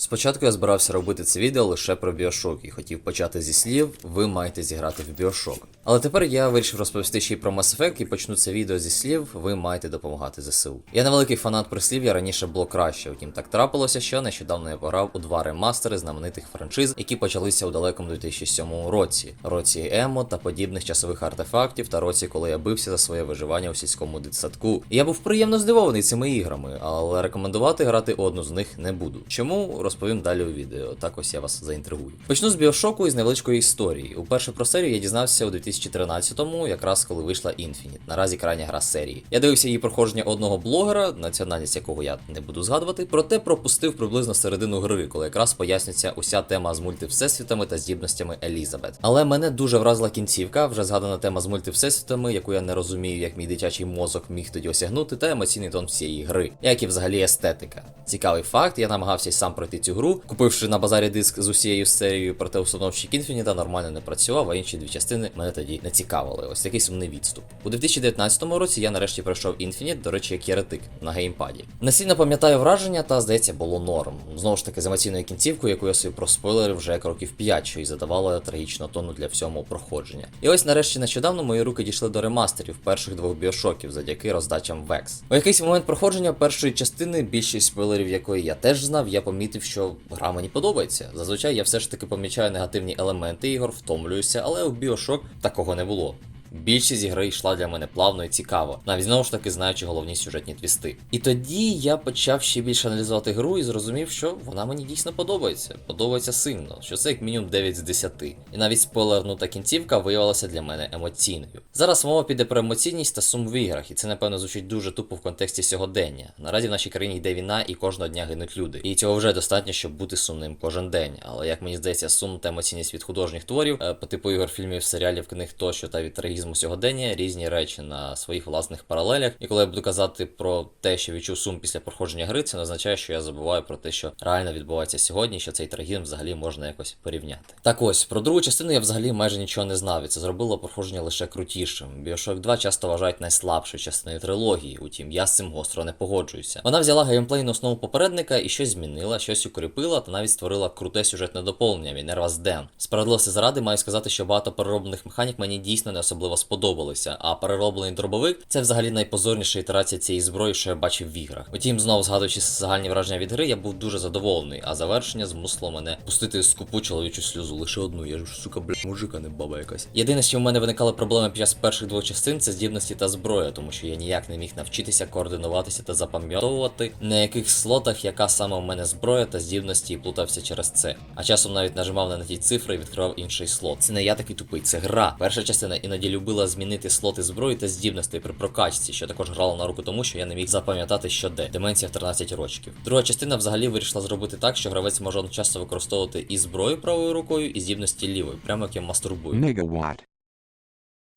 Спочатку я збирався робити це відео лише про Біошок і хотів почати зі слів ви маєте зіграти в Біошок. Але тепер я вирішив розповісти ще й про Mass Effect і почну це відео зі слів ви маєте допомагати ЗСУ. Я невеликий фанат прислів'я раніше було краще, втім так трапилося, що нещодавно я пограв у два ремастери знаменитих франшиз, які почалися у далекому 2007 році, році Емо та подібних часових артефактів, та році, коли я бився за своє виживання у сільському дитсадку. Я був приємно здивований цими іграми, але рекомендувати грати одну з них не буду. Чому розповім далі у відео. Так ось я вас заінтригую. Почну з біошоку і з невеличкої історії. Уперше про серію я дізнався у 2013-му, якраз коли вийшла Infinite, наразі крайня гра серії. Я дивився її проходження одного блогера, національність якого я не буду згадувати, проте пропустив приблизно середину гри, коли якраз пояснюється уся тема з мультивсесвітами та здібностями Елізабет. Але мене дуже вразила кінцівка, вже згадана тема з мультивсесвітами, яку я не розумію, як мій дитячий мозок міг тоді осягнути, та емоційний тон всієї гри, як і взагалі естетика. Цікавий факт, я намагався й сам пройти цю гру, купивши на базарі диск з усією серією, проте установщик Infinite нормально не працював, а інші дві частини мене тоді не цікавили. Ось такий сумний відступ. У 2019 році я нарешті пройшов Infinite, до речі, як єретик на геймпаді. Не сильно пам'ятаю враження, та здається, було норм. Знову ж таки, з емоційною кінцівкою, яку я собі проспойлерив вже як років 5, що і задавало трагічного тону для всього проходження. І ось нарешті нещодавно мої руки дійшли до ремастерів перших двох біошоків завдяки роздачам VEX. У якийсь момент проходження першої частини, більшість спойлерів якої я теж знав, я помітив, що гра мені подобається. Зазвичай я все ж таки помічаю негативні елементи ігор, втомлююся, але у біошок такого не було. Більшість ігри йшла для мене плавно і цікаво, навіть знову ж таки знаючи головні сюжетні твісти. І тоді я почав ще більше аналізувати гру і зрозумів, що вона мені дійсно подобається. Подобається сильно, що це як мінімум 9 з 10. І навіть спойлернута кінцівка виявилася для мене емоційною. Зараз мова піде про емоційність та сум в іграх, і це напевно звучить дуже тупо в контексті сьогодення. Наразі в нашій країні йде війна і кожного дня гинуть люди. І цього вже достатньо, щоб бути сумним кожен день. Але як мені здається, сум та емоційність від художніх творів, е, по типу ігор, фільмів, серіалів, книг тощо та від трагізму сьогодення різні речі на своїх власних паралелях. І коли я буду казати про те, що відчув сум після проходження гри, це не означає, що я забуваю про те, що реально відбувається сьогодні, що цей трагізм взагалі можна якось порівняти. Так ось про другу частину я взагалі майже нічого не знав, і це зробило проходження лише крутішим. Bioshock 2 часто вважають найслабшою частиною трилогії, утім я з цим гостро не погоджуюся. Вона взяла геймплейну основу попередника і щось змінила, щось укріпила та навіть створила круте сюжетне доповнення Minerva's Den. Справедливості заради маю сказати, що багато перероблених механік мені дійсно не особливо сподобалися, а перероблений дробовик це взагалі найпозорніша ітерація цієї зброї, що я бачив в іграх. Утім, знову згадуючи загальні враження від гри, я був дуже задоволений, а завершення змусило мене пустити скупу чоловічу сльозу, лише одну. Я ж сука, блядь, мужика, не баба якась. Єдине, що в мене виникали проблеми під час перших двох частин, це здібності та зброя, тому що я ніяк не міг навчитися координуватися та запам'ятовувати, на яких слотах яка саме у мене зброя та здібності і плутався через це. А часом навіть нажимав на ті цифри і відкривав інший слот. Це не я такий тупий, це гра. Перша частина іноді любила змінити слоти зброї та здібностей при прокачці, що також грало на руку тому, що я не міг запам'ятати, що де. Деменція в 13 років. Друга частина взагалі вирішила зробити так, що гравець може одночасно використовувати і зброю правою рукою, і здібності лівою, прямо як я мастурбую.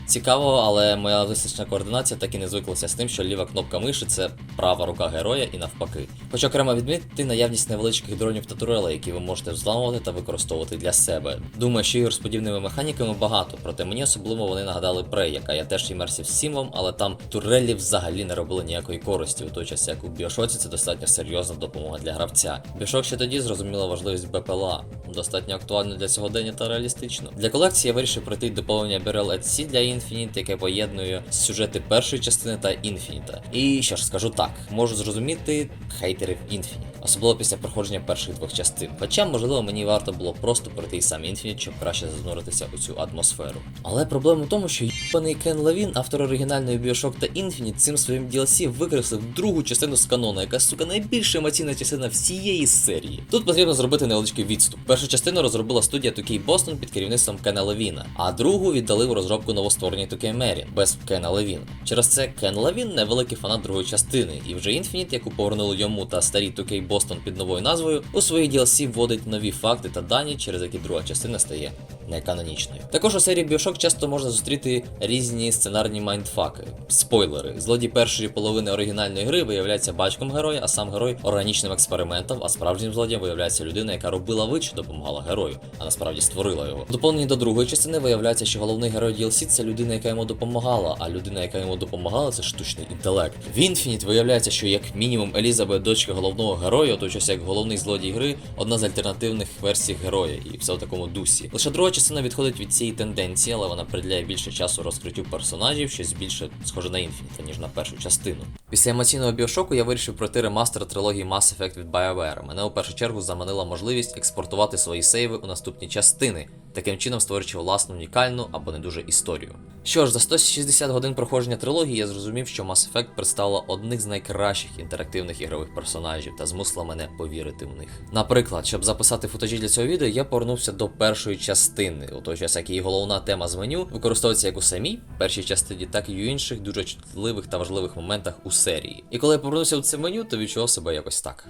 Цікаво, але моя лисична координація так і не звиклася з тим, що ліва кнопка миші це права рука героя і навпаки. Хочу окремо відмітити наявність невеличких дронів та турелей, які ви можете взламувати та використовувати для себе. Думаю, що ігор з подібними механіками багато, проте мені особливо вони нагадали Prey, яка я теж імерсів сімвом, але там турелі взагалі не робили ніякої користі, у той час як у Біошоці це достатньо серйозна допомога для гравця. Біошок ще тоді зрозуміла важливість БПЛА, достатньо актуально для сьогодення та реалістично. Для колекції я вирішив пройти доповнення Beryl at Sea для Infinite, яке поєднує сюжети першої частини та Infinite. І що ж скажу так, можу зрозуміти хейтерів Infinite. Особливо після проходження перших двох частин. Хоча, можливо, мені варто було просто пройти сам Infinite, щоб краще зануритися у цю атмосферу. Але проблема в тому, що їбаний Кен Лавін, автор оригінальної Bioshock та Infinite, цим своїм DLC викреслив другу частину з канону, яка, сука, найбільша емоційна частина всієї серії. Тут потрібно зробити невеличкий відступ. Першу частину розробила студія 2K Boston під керівництвом Кена Левіна, а другу віддали у розробку новоствореній 2K без Кена Левіна. Через це Кен Левін невеликий фанат другої частини, і вже Інфініт, яку повернули йому та старі 2K Boston під новою назвою, у своїй DLC вводить нові факти та дані, через які друга частина стає не канонічною. Також у серії Bioshock часто можна зустріти різні сценарні майндфаки. Спойлери. Злодій першої половини оригінальної гри виявляється батьком героя, а сам герой органічним експериментом, а справжнім злодієм виявляється людина, яка робила що допомагала герою, а насправді створила його. В доповненні до другої частини виявляється, що головний герой DLC це людина, яка йому допомагала, а людина, яка йому допомагала, це штучний інтелект. В Infinite виявляється, що як мінімум Елізабет, дочка головного героя, той час як головний злодій гри, одна з альтернативних версій героя, і все в такому дусі. Лише друга частина відходить від цієї тенденції, але вона приділяє більше часу розкриттю персонажів, щось більше схоже на Infinite, ніж на першу частину. Після емоційного біошоку я вирішив пройти ремастер трилогії Mass Effect від BioWare. Мене у першу чергу заманила можливість експортувати свої сейви у наступні частини, таким чином створюючи власну унікальну або не дуже історію. Що ж, за 160 годин проходження трилогії я зрозумів, що Mass Effect представила одних з найкращих інтерактивних ігрових персонажів та змусила мене повірити в них. Наприклад, щоб записати футажі для цього відео, я повернувся до першої частини, у той час як її головна тема з меню використовується як у самій першій частині, так і у інших дуже чутливих та важливих моментах у серії. І коли я повернувся в це меню, то відчував себе якось так.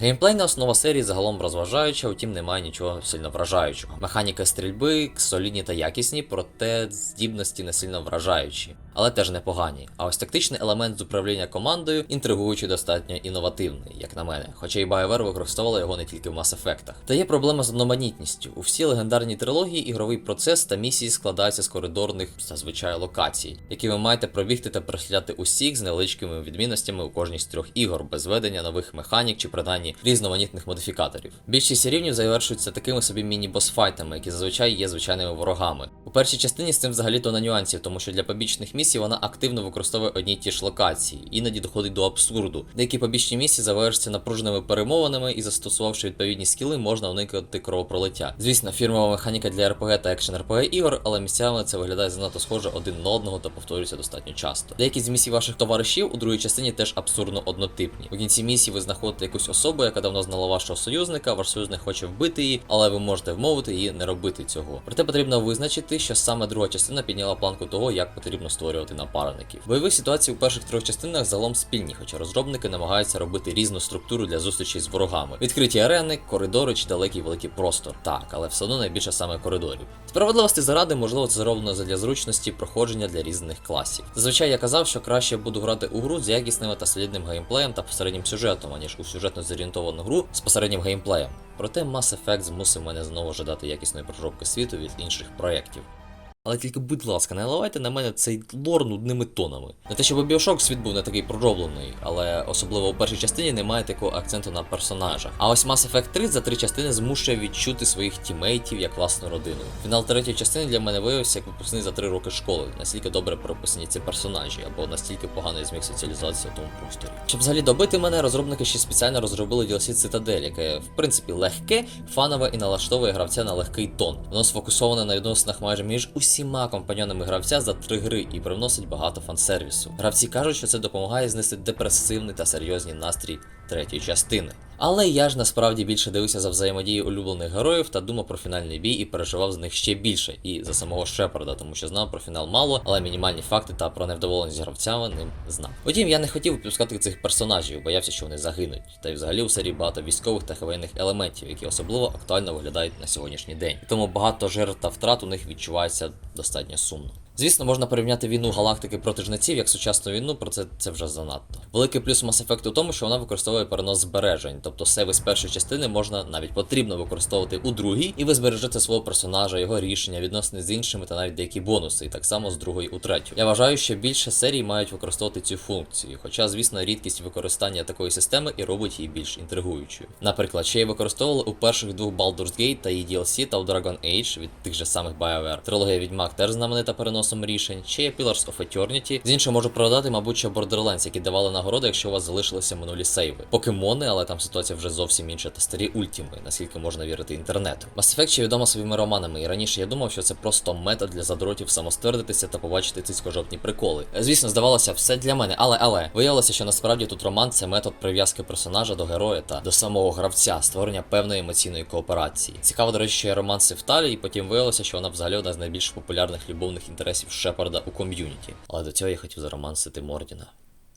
Геймплейна основа серії загалом розважаюча, утім немає нічого сильно вражаючого. Механіка стрільби солідні та якісні, проте здібності не сильно вражаючі, але теж непогані. А ось тактичний елемент з управління командою інтригуючий достатньо інновативний, як на мене, хоча і BioWare використовувала його не тільки в Mass Effect. Та є проблема з одноманітністю. У всій легендарній трилогії ігровий процес та місії складаються з коридорних зазвичай локацій, які ви маєте пробігти та переслідати усіх з невеличкими відмінностями у кожній з трьох ігор, без введення нових механік чи принаймні різноманітних модифікаторів. Більшість рівнів завершуються такими собі міні-босфайтами, які зазвичай є звичайними ворогами. У першій частині з цим взагалі то на нюансів, тому що для побічних місій вона активно використовує одні ті ж локації, іноді доходить до абсурду. Деякі побічні місії завершуються напруженими перемовинами, і застосувавши відповідні скіли, можна уникати кровопролиття. Звісно, фірмова механіка для RPG та екшен RPG ігор, але місцями це виглядає занадто схоже один на одного та повторюється достатньо часто. Деякі з місій ваших товаришів у другій частині теж абсурдно однотипні. У кінці місії ви знаходите якусь особу, яка давно знала вашого союзника, ваш союзник хоче вбити її, але ви можете вмовити її не робити цього. Проте потрібно визначити, що саме друга частина підняла планку того, як потрібно створювати напарників. Бойові ситуації у перших трьох частинах загалом спільні, хоча розробники намагаються робити різну структуру для зустрічей з ворогами: відкриті арени, коридори чи далекий великий простор. Так, але все одно найбільше саме коридорів. Справедливості заради, можливо, це зроблено задля зручності проходження для різних класів. Зазвичай я казав, що краще буду грати у гру з якісним та солідним геймплеєм та посереднім сюжетом, аніж у сюжетно зорієнтовану гру з посереднім геймплеєм. Проте Mass Effect змусив мене знову жадати якісної проробки світу від інших проєктів. Але тільки, будь ласка, не наливайте на мене цей лор нудними тонами. Не те, щоб Bioshock світ був не такий пророблений, але особливо у першій частині немає такого акценту на персонажах. А ось Mass Effect 3 за три частини змушує відчути своїх тімейтів як власну родину. Фінал третьої частини для мене виявився як випускний за три роки школи, настільки добре прописані ці персонажі, або настільки поганий зміг соціалізації у тому просторі. Щоб взагалі добити мене, розробники ще спеціально розробили DLC Citadel, яке в принципі легке, фанове і налаштовує гравця на легкий тон. Воно сфокусоване на відносинах майже між усіма компаньонами гравця за три гри і привносить багато фансервісу. Гравці кажуть, що це допомагає знести депресивний та серйозний настрій третьої частини. Але я ж насправді більше дивився за взаємодією улюблених героїв та думав про фінальний бій і переживав з них ще більше, і за самого Шепарда, тому що знав про фінал мало, але мінімальні факти та про невдоволеність гравцями ним знав. Утім, я не хотів випускати цих персонажів, боявся, що вони загинуть. Та й взагалі у серії багато військових та хвейних елементів, які особливо актуально виглядають на сьогоднішній день. Тому багато жертв та втрат у них відчувається достатньо сумно. Звісно, можна порівняти війну галактики проти жнеців як сучасну війну, про це це вже занадто. Великий плюс Mass Effect у тому, що вона використовує перенос збережень, тобто сейви з першої частини можна навіть потрібно використовувати у другій, і ви збережете свого персонажа, його рішення, відносини з іншими та навіть деякі бонуси, і так само з другої у третю. Я вважаю, що більше серій мають використовувати цю функцію, хоча, звісно, рідкість використання такої системи і робить її більш інтригуючою. Наприклад, ще й використовували у перших двох Baldur's Gate та її DLC та у Dragon Age від тих же самих BioWare. Трилогія Відьмак теж знаменита переносом рішень, ще є Pillars of Eternity. З іншого можу продати, мабуть, що Borderlands, які давали нагороди, якщо у вас залишилися минулі сейви. Покемони, але там ситуація вже зовсім інша, та старі ультіми, наскільки можна вірити інтернету. Mass Effect ще відома своїми романами, і раніше я думав, що це просто метод для задротів самоствердитися та побачити цицько-жовтні приколи. Звісно, здавалося, все для мене, але але виявилося, що насправді тут роман це метод прив'язки персонажа до героя та до самого гравця, створення певної емоційної кооперації. Цікаво, до речі, що є романси в Талі, і потім виявилося, що вона взагалі одна з найбільш популярних любовних інтересів Шепарда у ком'юніті. Але до цього я хотів заромансити Мордіна.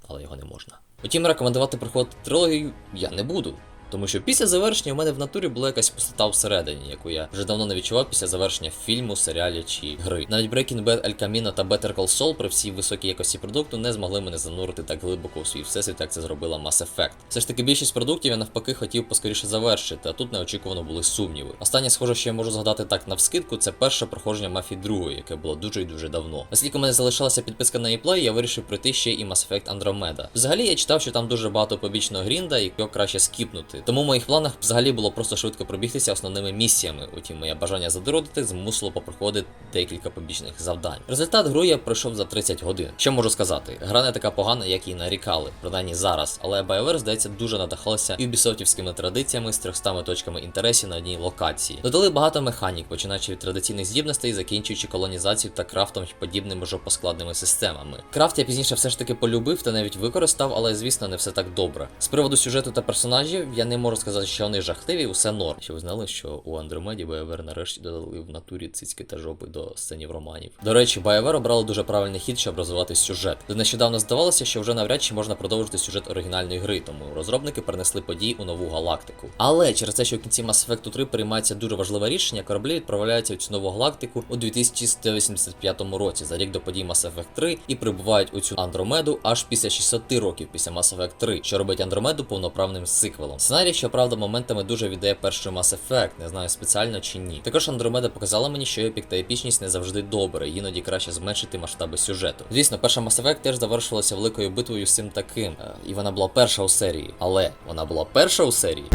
але його не можна. Утім, рекомендувати проходити трилогію я не буду. Тому що після завершення у мене в натурі була якась пустота всередині, яку я вже давно не відчував після завершення фільму, серіалі чи гри. Навіть Breaking Bad, El Camino та Better Call Saul при всій високій якості продукту не змогли мене занурити так глибоко у свій всесвіт, як це зробила Mass Effect. Все ж таки більшість продуктів я навпаки хотів поскоріше завершити, а тут неочікувано були сумніви. Останнє, схоже, що я можу згадати так навскидку, це перше проходження мафії 2, яке було дуже і дуже давно. Оскільки у мене залишилася підписка на ePlay, я вирішив пройти ще і Mass Effect Andromeda. Взагалі я читав, що там дуже багато побічного грінда, і його краще скіпнути. Тому в моїх планах взагалі було просто швидко пробігтися основними місіями. Утім, моє бажання задородити змусило попроходити декілька побічних завдань. Результат гру я пройшов за 30 годин. Що можу сказати? Гра не така погана, як і нарікали, принаймні зараз, але BioWare, здається, дуже надихалася юбісофтівськими традиціями з 300 точками інтересів на одній локації. Додали багато механік, починаючи від традиційних здібностей, закінчуючи колонізацією та крафтом і подібними жопоскладними системами. Крафт я пізніше все ж таки полюбив та навіть використав, але звісно не все так добре. З приводу сюжету та персонажів я не можу сказати, що вони жахливі, усе норм. Що ви знали, що у Андромеді BioWare нарешті додали в натурі цицьки та жопи до сценів романів. До речі, BioWare обрали дуже правильний хід, щоб розвивати сюжет. До нещодавно здавалося, що вже навряд чи можна продовжити сюжет оригінальної гри, тому розробники перенесли події у нову галактику. Але через те, що в кінці Mass Effect 3 приймається дуже важливе рішення, кораблі відправляються в цю нову галактику у 2185 році, за рік до подій Mass Effect 3, і прибувають у цю Андромеду аж після 600 років після Mass Effect 3, що робить Андромеду повноправним сиквелом. Сценарій, щоправда, моментами дуже віддає перший Mass Effect, не знаю спеціально чи ні. Також Андромеда показала мені, що епік та епічність не завжди добре, іноді краще зменшити масштаби сюжету. Звісно, перша Mass Effect теж завершилася великою битвою з цим таким, е, і вона була перша у серії, але вона була перша у серії.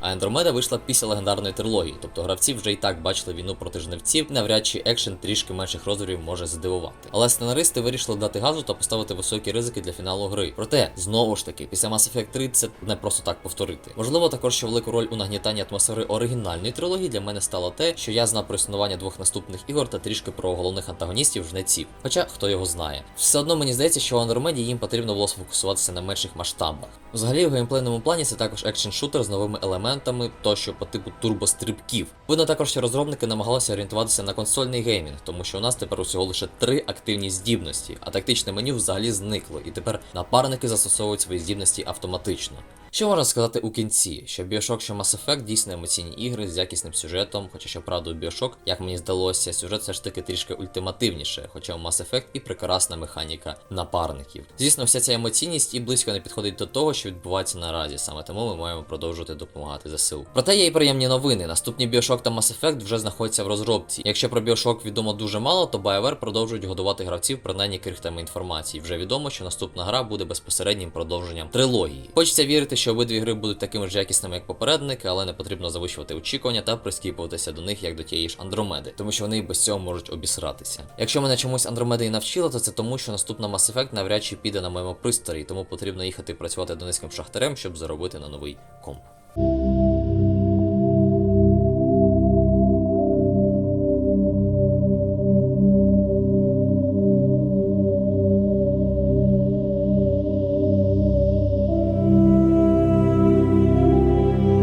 А Андромеда вийшла після легендарної трилогії, тобто гравці вже і так бачили війну проти жнивців, навряд чи екшен трішки менших розмірів може здивувати. Але сценаристи вирішили дати газу та поставити високі ризики для фіналу гри. Проте, знову ж таки, після Mass Effect 3 це не просто так повторити. Можливо, також що велику роль у нагнітанні атмосфери оригінальної трилогії для мене стало те, що я знав про існування двох наступних ігор та трішки про головних антагоністів жнеців. Хоча хто його знає. Все одно мені здається, що у Андромеді їм потрібно було сфокусуватися на менших масштабах. Взагалі, в геймплейному плані це також екшн-шутер з новими елементами, тощо по типу турбострибків. Видно також, що розробники намагалися орієнтуватися на консольний геймінг, тому що у нас тепер усього лише три активні здібності, а тактичне меню взагалі зникло, і тепер напарники застосовують свої здібності автоматично. Що можна сказати у кінці? Що Bioshock, що Mass Effect дійсно емоційні ігри з якісним сюжетом, хоча щоправда у Bioshock, як мені здалося, сюжет все ж таки трішки ультимативніше, хоча у Mass Effect і прекрасна механіка напарників. Звісно, вся ця емоційність і близько не підходить до того, що відбувається наразі, саме тому ми маємо продовжувати допомагати ЗСУ. Проте є і приємні новини. Наступні Bioshock та Mass Effect вже знаходяться в розробці. Якщо про Bioshock відомо дуже мало, то BioWare продовжують годувати гравців принаймні крихтами інформації. Вже відомо, що наступна гра буде безпосереднім продовженням трилогії. Хочеться вірити, що обидві гри будуть такими ж якісними, як попередники, але не потрібно завищувати очікування та прискіпуватися до них як до тієї ж Андромеди, тому що вони і без цього можуть обісратися. Якщо мене чомусь Андромеда і навчила, то це тому, що наступна Mass Effect навряд чи піде на моєму пристрої, тому потрібно їхати працювати донецьким шахтарем, щоб заробити на новий комп.